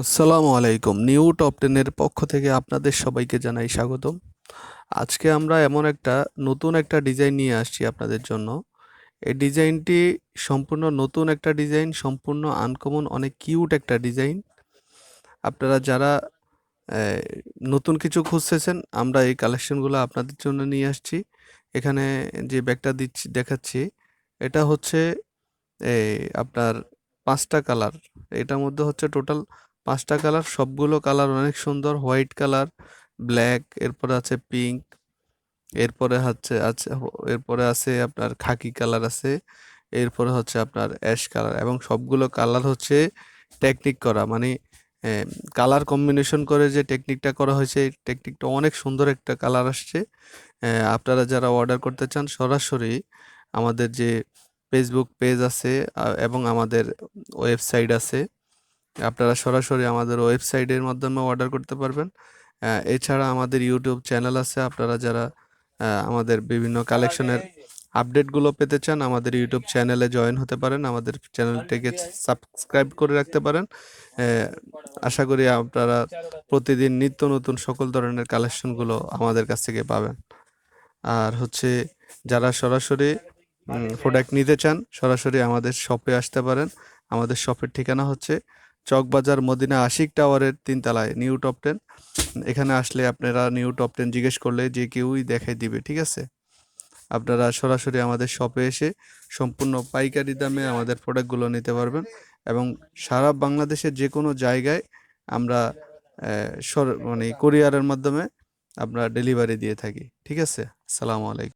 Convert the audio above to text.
আসসালামু আলাইকুম। New top টেনের পক্ষ থেকে আপনাদের সবাইকে জানাই স্বাগতম। আজকে আমরা এমন একটা নতুন একটা ডিজাইন নিয়ে আসছি আপনাদের জন্য। এই ডিজাইনটি সম্পূর্ণ নতুন একটা ডিজাইন, সম্পূর্ণ আনকমন, অনেক কিউট একটা ডিজাইন। আপনারা যারা নতুন কিছু খুঁজতেছেন, আমরা এই কালেকশনগুলো আপনাদের জন্য নিয়ে আসছি। এখানে যে ব্যাগটা দিচ্ছি, দেখাচ্ছি, এটা হচ্ছে আপনার পাঁচটা কালার। এটার মধ্যে হচ্ছে টোটাল পাঁচটা কালার, সবগুলো কালার অনেক সুন্দর। হোয়াইট কালার, ব্ল্যাক, এরপরে আছে পিঙ্ক, এরপরে হচ্ছে আছে এরপরে আছে আপনার খাকি কালার আছে, এরপরে হচ্ছে আপনার অ্যাশ কালার এবং সবগুলো কালার হচ্ছে টেকনিক করা। মানে কালার কম্বিনেশন করে যে টেকনিকটা করা হয়েছে টেকনিকটা অনেক সুন্দর একটা কালার আসছে। আপনারা যারা অর্ডার করতে চান, সরাসরি আমাদের যে ফেসবুক পেজ আছে এবং আমাদের ওয়েবসাইট আছে আপনারা সরাসরি আমাদের ওয়েবসাইটের মাধ্যমে অর্ডার করতে পারবেন। এছাড়া আমাদের ইউটিউব চ্যানেল আছে। আপনারা যারা আমাদের বিভিন্ন কালেকশনের আপডেটগুলো পেতে চান, আমাদের ইউটিউব চ্যানেলে জয়েন হতে পারেন। আমাদের চ্যানেলটিকে সাবস্ক্রাইব করে রাখতে পারেন। আশা করি আপনারা প্রতিদিন নিত্য নতুন সকল ধরনের কালেকশনগুলো আমাদের কাছ থেকে পাবেন। আর হচ্ছে, যারা সরাসরি প্রোডাক্ট নিতে চান, সরাসরি আমাদের শপে আসতে পারেন। আমাদের শপের ঠিকানা হচ্ছে চকবাজার মদিনা আশিক টাওয়ারের তিনতলায় নিউ টপ টেন। এখানে আসলে আপনারা নিউ টপ টেন জিজ্ঞেস করলে যে কেউই দেখাই দিবে, ঠিক আছে? আপনারা সরাসরি আমাদের শপে এসে সম্পূর্ণ পাইকারি দামে আমাদের প্রোডাক্টগুলো নিতে পারবেন এবং সারা বাংলাদেশের যে কোনো জায়গায় আমরা মানে কোরিয়ারের মাধ্যমে আমরা ডেলিভারি দিয়ে থাকি, ঠিক আছে? আসসালামু আলাইকুম।